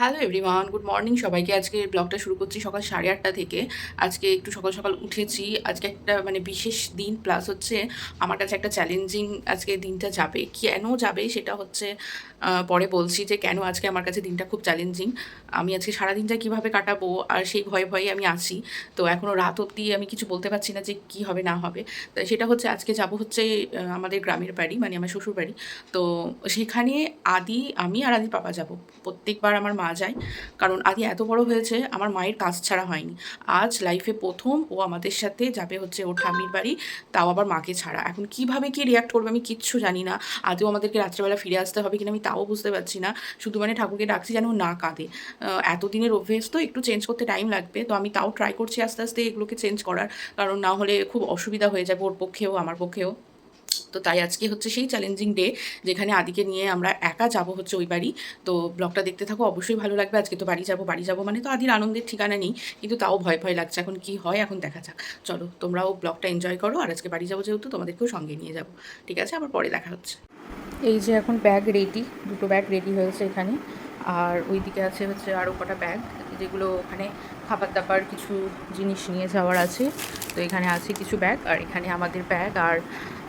Hello everyone good morning সবাইকে আজকে ব্লগটা শুরু করছি সকাল সাড়ে আটটা থেকে। আজকে একটু সকাল সকাল উঠেছি। আজকে একটা মানে বিশেষ দিন। প্লাস হচ্ছে আমার কাছে একটা চ্যালেঞ্জিং আজকে দিনটা যাবে। কেন যাবে সেটা হচ্ছে পরে বলছি যে কেন আজকে আমার কাছে দিনটা খুব চ্যালেঞ্জিং আমি আজকে সারা দিনটা কীভাবে কাটাবো? আর সেই ভয়ে ভয়ে আমি আছি। তো এখনও রাত অবধি আমি কিছু বলতে পারছি না যে কী হবে, না হবে। তো সেটা হচ্ছে আজকে যাব হচ্ছে আমাদের গ্রামের বাড়ি মানে আমার শ্বশুর বাড়ি তো সেখানে আদি, আমি আর আদির পাপা যাব। প্রত্যেকবার আমার মা যায়। কারণ আদি এত বড় হয়েছে, আমার মায়ের কাজ ছাড়া হয়নি। আজ লাইফে প্রথম ও আমাদের সাথে যাবে হচ্ছে ওর ঠামির বাড়ি, তাও আবার মাকে ছাড়া। এখন কীভাবে কি রিয়াক্ট করবে আমি কিচ্ছু জানি না। আদিও আমাদেরকে রাত্রেবেলা ফিরে আসতে হবে কিনা আমি তাও বুঝতে পারছি না। শুধু মানে ঠাকুরকে ডাকছি যেন না কাঁদে। এতদিনের অভ্যেস তো একটু চেঞ্জ করতে টাইম লাগবে, তো আমি তাও ট্রাই করছি আস্তে আস্তে এগুলোকে চেঞ্জ করার। কারণ না হলে খুব অসুবিধা হয়ে যাবে ওর পক্ষেও, আমার পক্ষেও। তো তাই আজকে হচ্ছে সেই চ্যালেঞ্জিং ডে যেখানে আদিকে নিয়ে আমরা একা যাব হচ্ছে ওই বাড়ি। তো ব্লগটা দেখতে থাকো, অবশ্যই ভালো লাগবে। আজকে তো বাড়ি যাব বাড়ি যাব মানে তো আদির আনন্দের ঠিকানা নেই, কিন্তু তাও ভয় ভয় লাগছে। এখন কি হয়, এখন দেখা যাক। চলো, তোমরাও ব্লগটা এনজয় করো আর আজকে বাড়ি যাব যেহেতু, তোমাদেরকেও সঙ্গে নিয়ে যাব। ঠিক আছে? আবার পরে দেখা হচ্ছে। এই যে এখন ব্যাগ রেডি দুটো ব্যাগ রেডি হয়েছে এখানে। আর ওইদিকে আছে হচ্ছে আরও কটা ব্যাগ যেগুলো ওখানে খাবার দাবার কিছু জিনিস নিয়ে যাওয়ার আছে। তো এখানে আছে কিছু ব্যাগ আর এখানে আমাদের ব্যাগ আর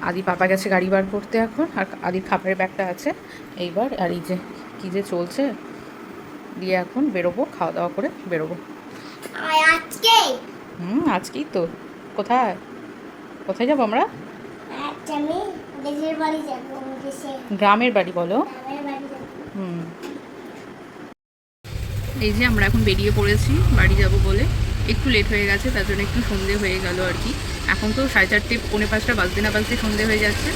আদি পাপা গেছে গাড়ি বার করতে এখন আর আদির খাবারের ব্যাগটা আছে এইবার আর এই যে কী যে চলছে দিয়ে এখন বেরোবো খাওয়া দাওয়া করে বেরোবো। হুম আজকেই তো। কোথায়? কোথায় যাব আমরা? দেশে। গ্রামের বাড়ি বলো। হুম। এই যে আমরা এখন বেরিয়ে পড়েছি বাড়ি যাব বলে। একটু লেট হয়ে গেছে, তার জন্য একটু সন্ধে হয়ে গেল আর কি। এখন তো সাড়ে চারটে, পৌনে পাঁচটা, বাজতে না বাজতে সন্ধে হয়ে যাচ্ছে।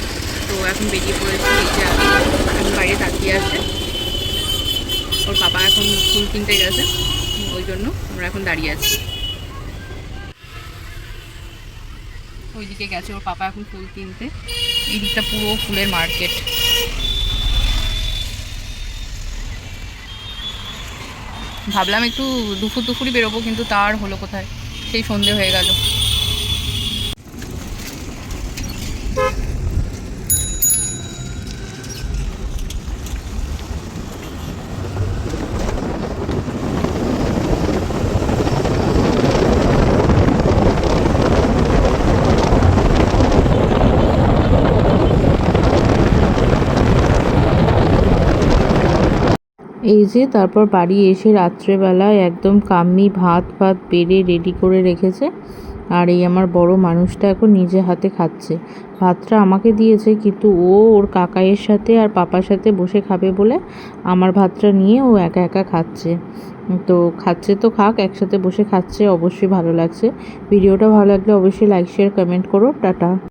তো এখন বেরিয়ে পড়েছি এখন বাইরে তাকিয়ে আছে। ওর বাবা এখন ফুল কিনতে গেছে, ওই জন্য আমরা এখন দাঁড়িয়ে আছি। ওইদিকে গেছে, ওর পাপা এখন ফুল কিনতে এই দিকটা পুরো ফুলের মার্কেট ভাবলাম একটু দুপুর দুপুরই বেরোবো কিন্তু তার হলো কোথায়? সেই সন্ধে হয়ে গেল। এই যে তারপর বাড়ি এসে রাত্রেবেলায় একদম কাম্মি ভাত ভাত বেড়ে রেডি করে রেখেছে। আর এই আমার বড় মানুষটা এখন নিজে হাতে খাচ্ছে। ভাতটা আমাকে দিয়েছে, কিন্তু ও ওর কাকাইয়ের সাথে আর পাপার সাথে বসে খাবে বলে আমার ভাতটা নিয়ে ও একা একা খাচ্ছে। তো খাচ্ছে তো খাক, একসাথে বসে খাচ্ছে, অবশ্যই ভালো লাগছে। ভিডিওটা ভালো লাগলে অবশ্যই লাইক শেয়ার কমেন্ট করো। টাটা।